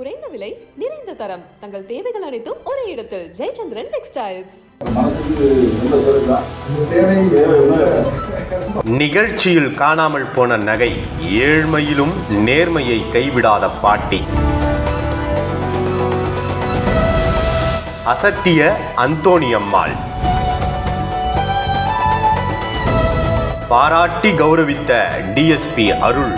குறைந்த விலை நிறைந்த தரம். தங்கள் தேவைகள் அனைத்தும் ஒரே இடத்தில். ஜெயச்சந்திரன் டெக்ஸ்டைல்ஸ். நிகழ்ச்சியில் காணாமல் போன நகை ஏழ்மையிலும் நேர்மையை கைவிடாத பாட்டி. அசத்திய அந்தோணியம்மாள் பாராட்டி கௌரவித்த டிஎஸ்பி அருள்.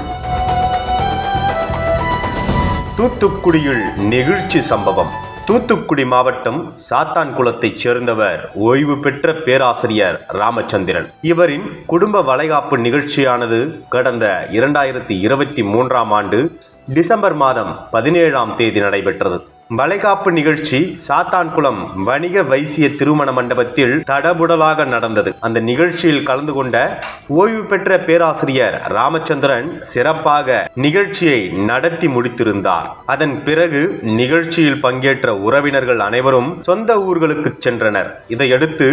தூத்துக்குடியில் நெகிழ்ச்சி சம்பவம். தூத்துக்குடி மாவட்டம் சாத்தான்குளத்தைச் சேர்ந்தவர் ஓய்வு பெற்ற பேராசிரியர் ராமச்சந்திரன். இவரின் குடும்ப வளைகாப்பு நிகழ்ச்சியானது கடந்த இரண்டாயிரத்தி இருபத்தி மூன்றாம் ஆண்டு டிசம்பர் மாதம் பதினேழாம் தேதி நடைபெற்றது. வளைகாப்பு நிகழ்ச்சி சாத்தான்குளம் வணிக வைசிய திருமண மண்டபத்தில் தடபுடலாக நடந்தது. அந்த நிகழ்ச்சியில் கலந்து கொண்ட ஓய்வு பெற்ற பேராசிரியர் ராமச்சந்திரன் சிறப்பாக நிகழ்ச்சியை நடத்தி முடித்திருந்தார். அதன் பிறகு நிகழ்ச்சியில் பங்கேற்ற உறவினர்கள் அனைவரும் சொந்த ஊர்களுக்கு சென்றனர். இதையடுத்து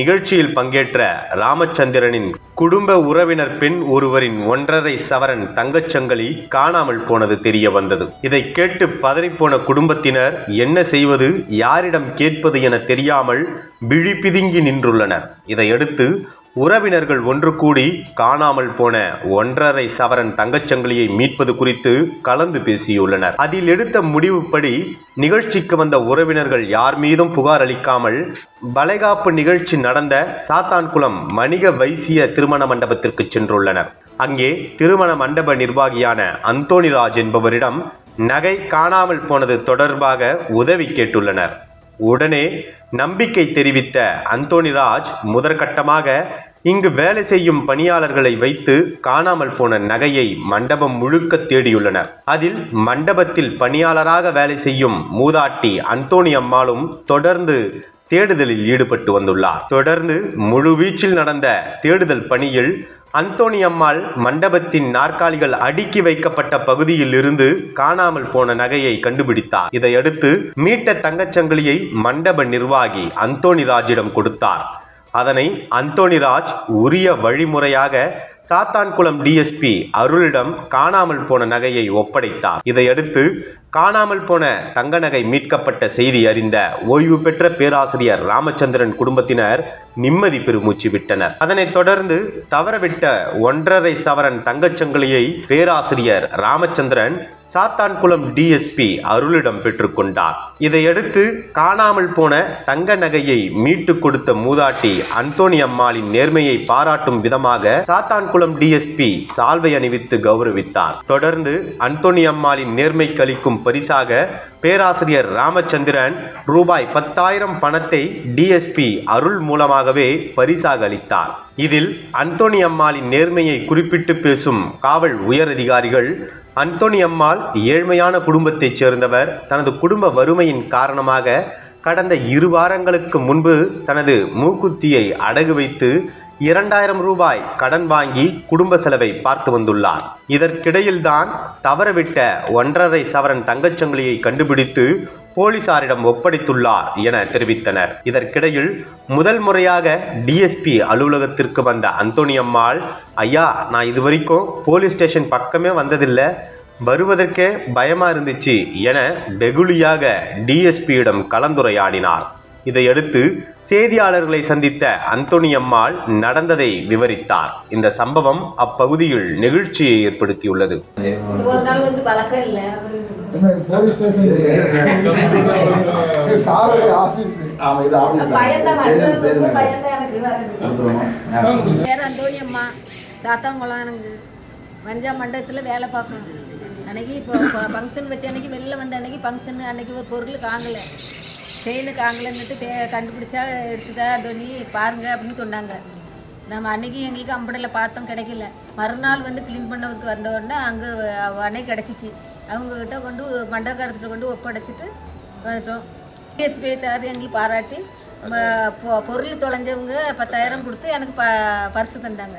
நிகழ்ச்சியில் பங்கேற்ற ராமச்சந்திரனின் குடும்ப உறவினர் பெண் ஒருவரின் ஒன்றரை சவரன் தங்கச்சங்கலி காணாமல் போனது தெரிய வந்தது. இதை கேட்டு பதறிப்போன குடும்பத்தினர் என்ன செய்வது யாரிடம் கேட்பது என தெரியாமல் விழி பிதுங்கி நின்றுள்ளனர். இதையடுத்து உறவினர்கள் ஒன்று கூடி காணாமல் போன ஒன்றரை சவரன் தங்கச்சங்கிலியை மீட்பது குறித்து கலந்து பேசியுள்ளனர். அதில் எடுத்த முடிவுப்படி நிகழ்ச்சிக்கு வந்த உறவினர்கள் யார் மீதும் புகார் அளிக்காமல் வளைகாப்பு நிகழ்ச்சி நடந்த சாத்தான்குளம் வணிக வைசிய திருமண மண்டபத்திற்கு சென்றுள்ளனர். அங்கே திருமண மண்டப நிர்வாகியான அந்தோணிராஜ் என்பவரிடம் நகை காணாமல் போனது தொடர்பாக உதவி கேட்டுள்ளனர். உடனே நம்பிக்கை தெரிவித்த அந்தோனிராஜ் முதற்கட்டமாக இங்கு வேலை செய்யும் பணியாளர்களை வைத்து காணாமல் போன நகையை மண்டபம் முழுக்க தேடியுள்ளனர். அதில் மண்டபத்தில் பணியாளராக வேலை செய்யும் மூதாட்டி அந்தோணி அம்மாளும் தொடர்ந்து தேடுதலில் ஈடுபட்டு வந்துள்ளார். தொடர்ந்து முழுவீச்சில் நடந்த தேடுதல் பணியில் அந்தோணி அம்மாள் மண்டபத்தின் நாற்காலிகள் அடுக்கி வைக்கப்பட்ட பகுதியில் இருந்து காணாமல் போன நகையை கண்டுபிடித்தார். இதையடுத்து மீட்ட தங்கச்சங்கிலியை மண்டப நிர்வாகி அந்தோணி ராஜிடம் கொடுத்தார். அதனை அந்தோணிராஜ் உரிய வழிமுறையாக சாத்தான்குளம் டிஎஸ்பி அருளிடம் காணாமல் போன நகையை ஒப்படைத்தார். இதையடுத்து காணாமல் போன தங்க நகை மீட்கப்பட்ட செய்தி அறிந்த ஓய்வு பெற்ற பேராசிரியர் ராமச்சந்திரன் குடும்பத்தினர் நிம்மதி பெருமூச்சு விட்டனர். அதனைத் தொடர்ந்து தவறவிட்ட ஒன்றரை சவரன் தங்கச்சங்கிலியை பேராசிரியர் ராமச்சந்திரன் சாத்தான்குளம் டிஎஸ்பி அருளிடம் பெற்றுக்கொண்டார் இதையடுத்து காணாமல் போன தங்க நகையை மீட்டு கொடுத்த மூதாட்டி அந்தோணி அம்மாளின் நேர்மையை பாராட்டும் விதமாக சாத்தான்குளம் டிஎஸ்பி சால்வை அணிவித்து கௌரவித்தார். தொடர்ந்து அந்தோணி அம்மாளின் நேர்மை கழிக்கும் பரிசாக பேராசிரியர் ராமச்சந்திரன் ரூபாய் பத்தாயிரம் பணத்தை டிஎஸ்பி அருள் மூலமாகவே பரிசாக அளித்தார். இதில் அந்தோணி அம்மாளின் நேர்மையை குறிப்பிட்டு பேசும் காவல் உயர் அதிகாரிகள் அந்தோணி அம்மாள் ஏழ்மையான குடும்பத்தைச் சேர்ந்தவர் தனது குடும்ப வறுமையின் காரணமாக கடந்த இரு வாரங்களுக்கு முன்பு தனது மூக்குத்தியை அடகு வைத்து இரண்டாயிரம் ரூபாய் கடன் வாங்கி குடும்ப செலவை பார்த்து வந்துள்ளார். இதற்கிடையில்தான் தவறவிட்ட ஒன்றரை சவரன் தங்கச்சங்கிலியை கண்டுபிடித்து போலீசாரிடம் ஒப்படைத்துள்ளார் என தெரிவித்தனர். இதற்கிடையில் முதல் முறையாக டிஎஸ்பி அலுவலகத்திற்கு வந்த அந்தோணி அம்மாள் ஐயா நான் இதுவரைக்கும் போலீஸ் ஸ்டேஷன் பக்கமே வந்ததில்லை. வருவதற்கே பயமா இருந்துச்சு என வெகுளியாக டிஎஸ்பியிடம் கலந்துரையாடினார். இதையடுத்து செய்தியாளர்களை சந்தித்த அந்தோணி அம்மாள் நடந்ததை விவரித்தார். இந்த சம்பவம் அப்பகுதியில் நெகிழ்ச்சியை ஏற்படுத்தியுள்ளது. சாத்தாங்குளம் எனக்கு மண்டபத்தில் வேலை பார்க்கணும். அன்னைக்கு இப்போ ஃபங்க்ஷன் வச்ச அன்னைக்கு வெளில வந்த அன்னைக்கு ஃபங்க்ஷன் அன்னைக்கு ஒரு பொருள் காங்கலை. செயினு காங்கலைன்னுட்டு தே கண்டுபிடிச்சா எடுத்துதா? தோனி பாருங்க அப்படின்னு சொன்னாங்க. நம்ம அன்னைக்கு எங்களுக்கு அம்படையில் பார்த்தோம் கிடைக்கல. மறுநாள் வந்து க்ளீன் பண்ணவருக்கு வந்த உடனே அங்கே அன்னைக்கு கிடச்சிச்சு. அவங்கக்கிட்ட கொண்டு மண்டபக்காரத்திட்ட கொண்டு ஒப்படைச்சிட்டு வந்துட்டோம். டிஎஸ்பி சார் எங்களுக்கு பாராட்டி பொ- பொருள் தொலைஞ்சவங்க பத்தாயிரம் கொடுத்து எனக்கு ப பரிசு தந்தாங்க.